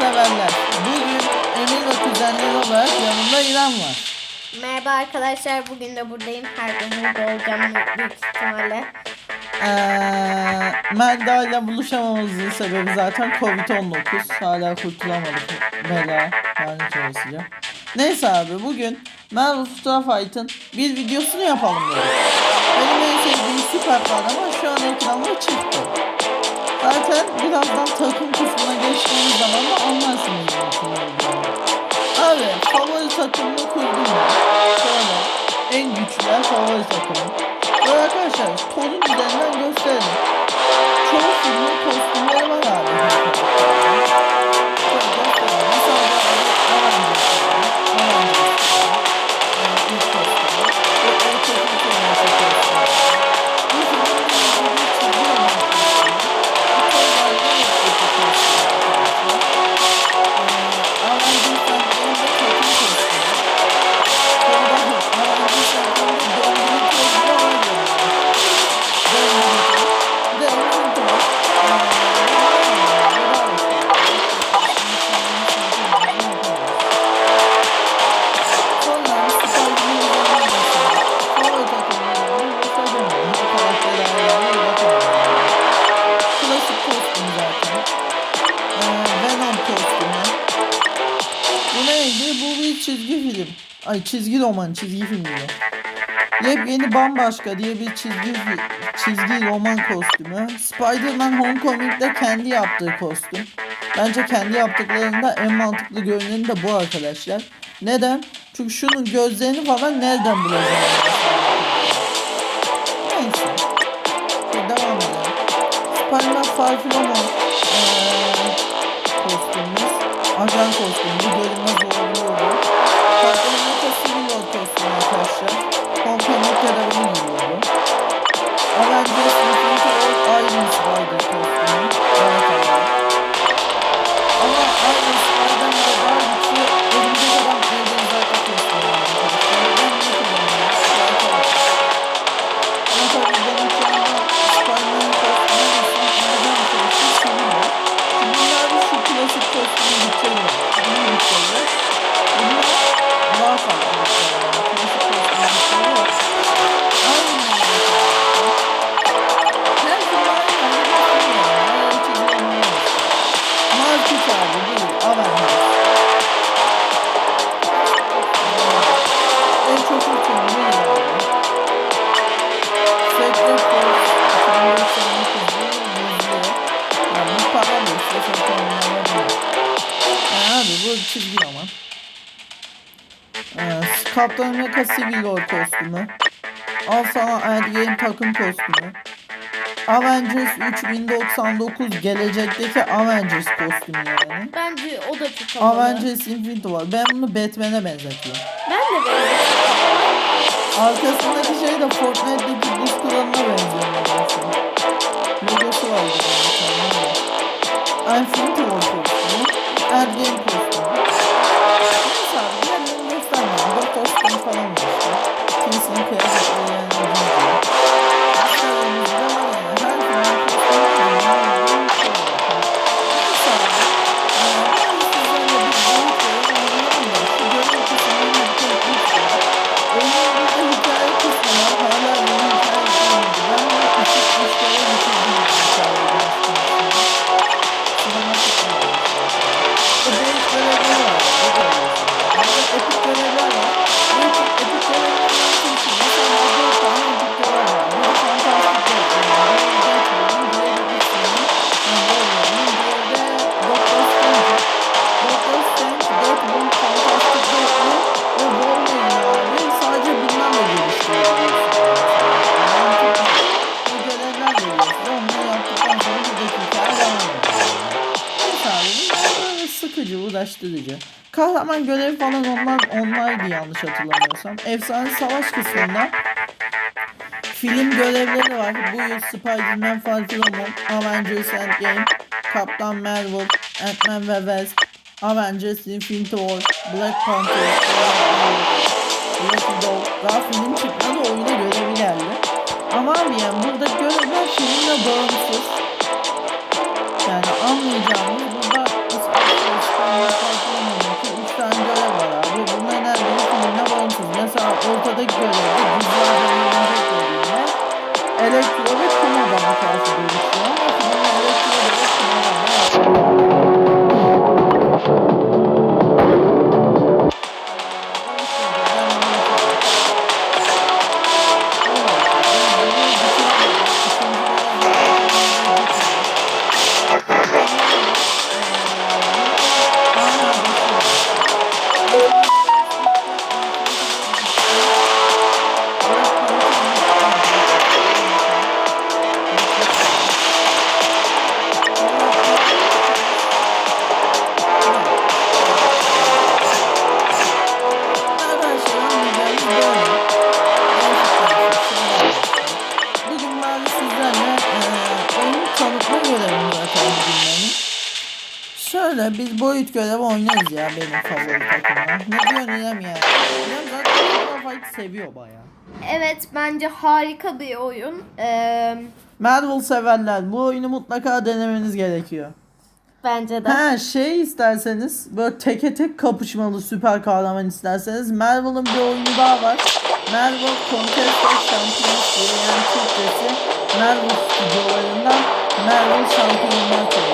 severler. Bugün Emir ve kuzenleri olarak yanımda İrem var. Merhaba arkadaşlar. Bugün de buradayım. Her gün burada olacağım büyük ihtimalle. Ee, Melda ile buluşamamızın sebebi zaten Covid-19. Hala kurtulamadık bela lanet olasıca. Neyse abi bugün Marvel Star Fight'ın bir videosunu yapalım dedik. Benim en sevdiğim süper kahraman şu an ekranda çıktı. Zaten birazdan takım kısmına güçlü Ay çizgi roman, çizgi film gibi. Yepyeni bambaşka diye bir çizgi çizgi roman kostümü. Spider-Man Homecoming'de kendi yaptığı kostüm. Bence kendi yaptıklarında en mantıklı görüneni de bu arkadaşlar. Neden? Çünkü şunun gözlerini falan nereden bulacağım? Neyse. Devam edelim. Spider-Man Far From Ee, Captain America Civil War kostümü. Al sana Endgame takım kostümü. Avengers 3099 gelecekteki Avengers kostümü yani. Bence o da çok havalı. Avengers Infinity var. Ben bunu Batman'e benzetiyorum. Ben de benziyorum. Arkasındaki şey de Fortnite'deki buz kralına benziyor. Logosu var bir tane. Infinity War kostümü. Endgame kostümü. Neyse abi falan var işte. Kimisinin kıyafetleri yani sıkıcı, uğraştırıcı. Kahraman görevi falan onlar online'dı yanlış hatırlamıyorsam. Efsane savaş kısmında film görevleri var. Bu yıl Spider-Man Far From Home, Avengers Endgame, Kaptan Marvel, Ant-Man ve Wasp, Avengers Infinity War, Black Panther, Black Widow. Daha film çıkmadı oyuna görevi geldi. Ama abi yani burada görevler filmle bağımsız. Yani anlayacağımız the groove. Boyut görevi oynarız ya benim favori takımda. Ne diyorsun İrem ya? İrem zaten Final Fight seviyor baya. Evet bence harika bir oyun. Ee, Marvel severler bu oyunu mutlaka denemeniz gerekiyor. bence de. Ha şey isterseniz böyle teke tek kapışmalı süper kahraman isterseniz Marvel'ın bir oyunu daha var. Marvel Contest of Champions diye yani Türkçesi Marvel stüdyolarından Marvel Şampiyonlar Turnuvası.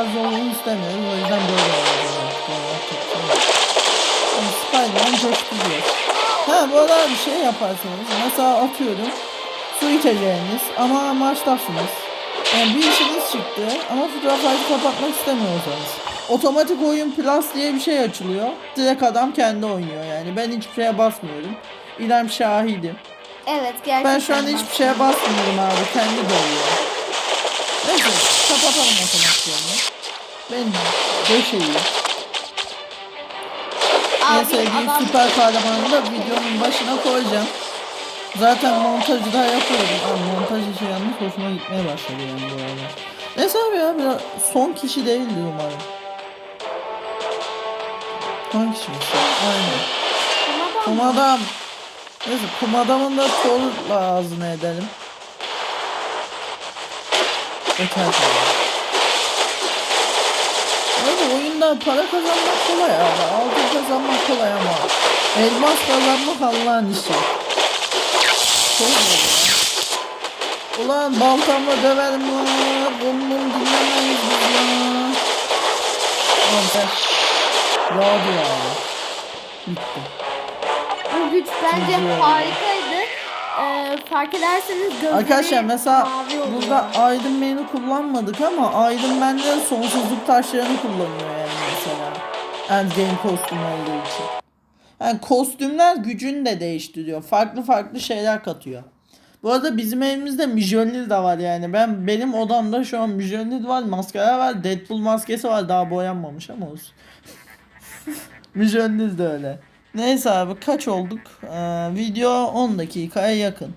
Razı olmayı istemiyoruz. O yüzden böyle oluyor. Yani Spiderman coşturuyor. Ha bu arada bir şey yaparsınız. Mesela atıyorum. Su içeceğiniz ama maçtasınız. Yani bir işiniz çıktı ama fotoğrafları kapatmak istemiyorsanız. Otomatik oyun plus diye bir şey açılıyor. Direkt adam kendi oynuyor yani. Ben hiçbir şeye basmıyorum. İrem şahidim. Evet gerçekten. Ben şu an hiçbir şeye basmıyorum abi. Kendi doluyor. Neyse kapatalım otomatiklerini. Ben döşeyim. En Abi, sevdiğim adam- süper kahramanı da videonun başına koyacağım. Zaten montajı da yapıyorum. Abi montaj işi yalnız hoşuma gitmeye başladı yani bu arada. Neyse abi ya biraz son kişi değildir umarım. Son kişiymiş. Aynen. Tamam. Kum adam. Neyse kum adamın da torla ağzını edelim. Yeter kadar. Abi oyunda para kazanmak kolay abi. Altın kazanmak kolay ama elmas kazanmak Allah'ın işi. Çok zor. Ulan baltamla döverim lan. Bum dinlemeyiz biz ya. Ulan sen. Yağdı ya. Bitti. Bu güç bence Güzel. Ee, fark ederseniz gözleri Arkadaşlar mesela mavi burada Iron Man'i kullanmadık ama Iron Man'de sonsuzluk taşlarını kullanıyor yani mesela. Endgame kostüm olduğu için. Yani kostümler gücünü de değiştiriyor. Farklı farklı şeyler katıyor. Bu arada bizim evimizde Mjolnir de var yani. Ben benim odamda şu an Mjolnir var, maskeler var, Deadpool maskesi var daha boyanmamış ama olsun. Mjolnir de öyle. Neyse abi kaç olduk? Ee, video 10 dakikaya yakın.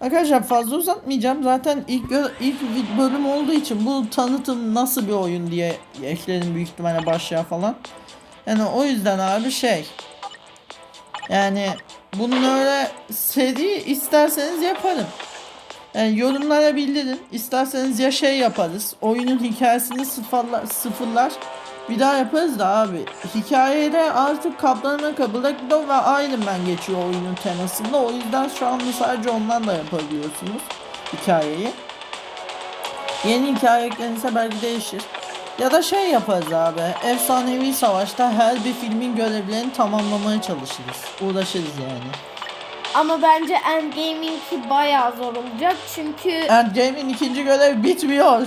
Arkadaşlar fazla uzatmayacağım. Zaten ilk ilk bölüm olduğu için bu tanıtım nasıl bir oyun diye ekledim büyük ihtimalle başlığa falan. Yani o yüzden abi şey. Yani bunun öyle seri isterseniz yaparım. Yani yorumlara bildirin. İsterseniz ya şey yaparız. Oyunun hikayesini sıfırlar, sıfırlar. Bir daha yaparız da abi. Hikayede artık Kaptan Amerika, Black Widow ve Iron Man geçiyor oyunun temasında. O yüzden şu anda sadece ondan da yapabiliyorsunuz hikayeyi. Yeni hikaye eklenirse belki değişir. Ya da şey yaparız abi. Efsanevi Savaş'ta her bir filmin görevlerini tamamlamaya çalışırız. Uğraşırız yani. Ama bence Endgame'inki bayağı zor olacak çünkü Endgame'in ikinci görevi bitmiyor.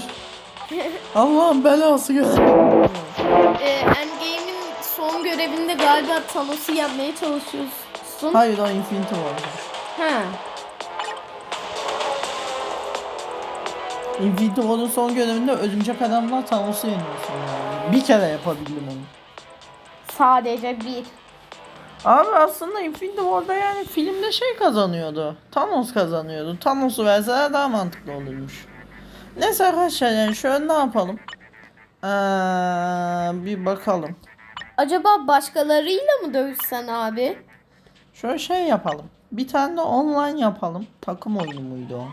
Allah'ın belası görevi. E, Endgame'in son görevinde galiba Thanos'u yenmeye çalışıyorsun. Hayır o Infinity War. Ha. Infinity War'un son görevinde örümcek adamlar Thanos'u yeniyorsun yani. Bir kere yapabildim onu. Sadece bir. Abi aslında Infinity War'da yani filmde şey kazanıyordu. Thanos kazanıyordu. Thanos'u verseler daha mantıklı olurmuş. Neyse arkadaşlar yani şöyle ne yapalım? Ee, bir bakalım. Acaba başkalarıyla mı dövüşsen abi? Şöyle şey yapalım. Bir tane de online yapalım. Takım oyunu muydu o?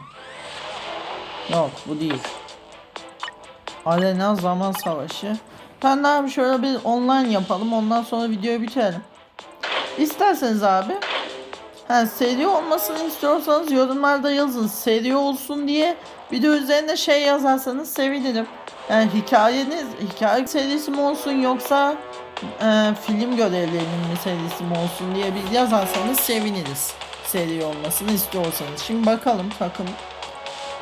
Yok bu değil. Arena zaman savaşı. Ben abi şöyle bir online yapalım. Ondan sonra videoyu bitirelim. İsterseniz abi. Ha, seri olmasını istiyorsanız yorumlarda yazın. Seri olsun diye video üzerine şey yazarsanız sevinirim. Yani hikayeniz hikaye serisi mi olsun yoksa e, film görevlerinin mi serisi mi olsun diye bir yazarsanız seviniriz. Seri olmasını istiyorsanız. Şimdi bakalım takım.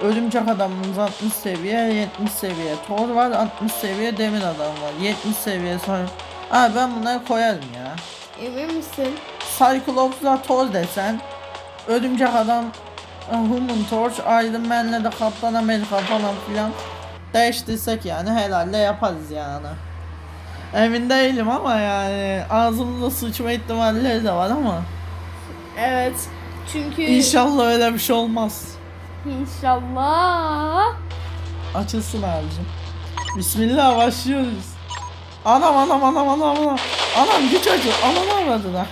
Örümcek adamımız 60 seviye, 70 seviye Thor var, 60 seviye demir adam var, 70 seviye sonra... Aa ben bunları koyarım ya. Emin misin? Cyclops'la Thor desen, Örümcek Adam, e, Human Torch, Iron Man'le de Kaptan Amerika falan filan değiştirsek yani herhalde yaparız yani. Emin değilim ama yani ağzımda sıçma ihtimalleri de var ama Evet. Çünkü inşallah öyle bir şey olmaz. İnşallah. Açılsın abicim. Bismillah başlıyoruz. Anam anam anam anam anam. Anam güç acı. Anam avradına.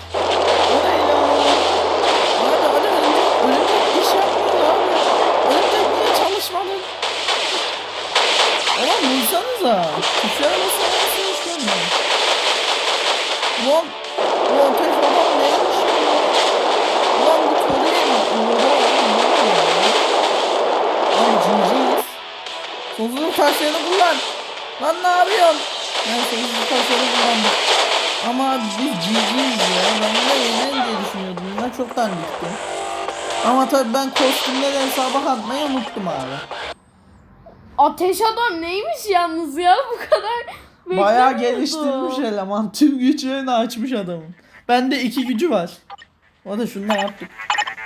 Lan ne yapıyorsun? Ben sonsuzluk taşlarını kullandım. Ama biz cinciyiz ya. Ben de yenerim diye düşünüyordum. Ben çoktan gittim. Ama tabii ben kostümleri hesaba katmayı unuttum abi. Ateş adam neymiş yalnız ya bu kadar Bayağı geliştirmiş eleman. Tüm güçlerini açmış adamın. Bende iki gücü var. O da şundan yaptık.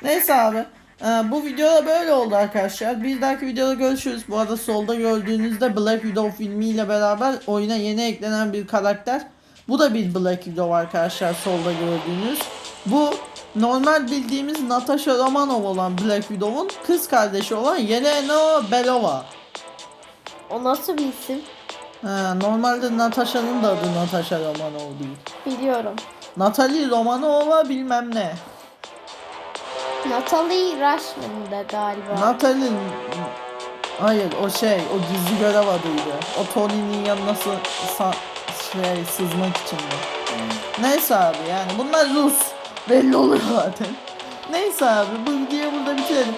Neyse abi. Ee, bu videoda böyle oldu arkadaşlar. Bir dahaki videoda görüşürüz. Bu arada solda gördüğünüzde Black Widow filmiyle beraber oyuna yeni eklenen bir karakter. Bu da bir Black Widow arkadaşlar solda gördüğünüz. Bu normal bildiğimiz Natasha Romanoff olan Black Widow'un kız kardeşi olan Yelena Belova. O nasıl bir isim? Ha, normalde Natasha'nın da adı Natasha Romanov değil. Biliyorum. Natalie Romanova bilmem ne. Natalie Rushman'da galiba. Natalie... Hayır o şey o gizli görev adıydı. O Tony'nin yanına şey sızmak içindi. Neyse abi yani bunlar Rus. Belli oluyor zaten. Neyse abi bu videoyu burada bitirelim.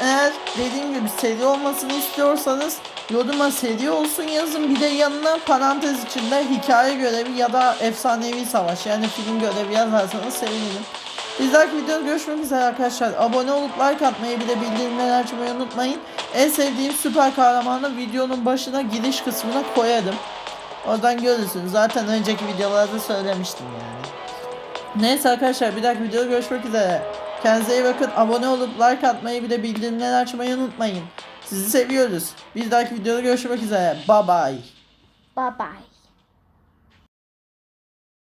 Eğer dediğim gibi seri olmasını istiyorsanız yoruma seri olsun yazın. Bir de yanına parantez içinde hikaye görevi ya da efsanevi savaş yani film görevi yazarsanız sevinirim. Bir dahaki videoda görüşmek üzere arkadaşlar. Abone olup like atmayı bir de bildirimleri açmayı unutmayın. En sevdiğim süper kahramanı videonun başına giriş kısmına koyarım. Oradan görürsünüz. Zaten önceki videolarda söylemiştim yani. Neyse arkadaşlar bir dahaki videoda görüşmek üzere. Kendinize iyi bakın. Abone olup like atmayı bir de bildirimleri açmayı unutmayın. Sizi seviyoruz. Bir dahaki videoda görüşmek üzere. Bye bye. Bye bye.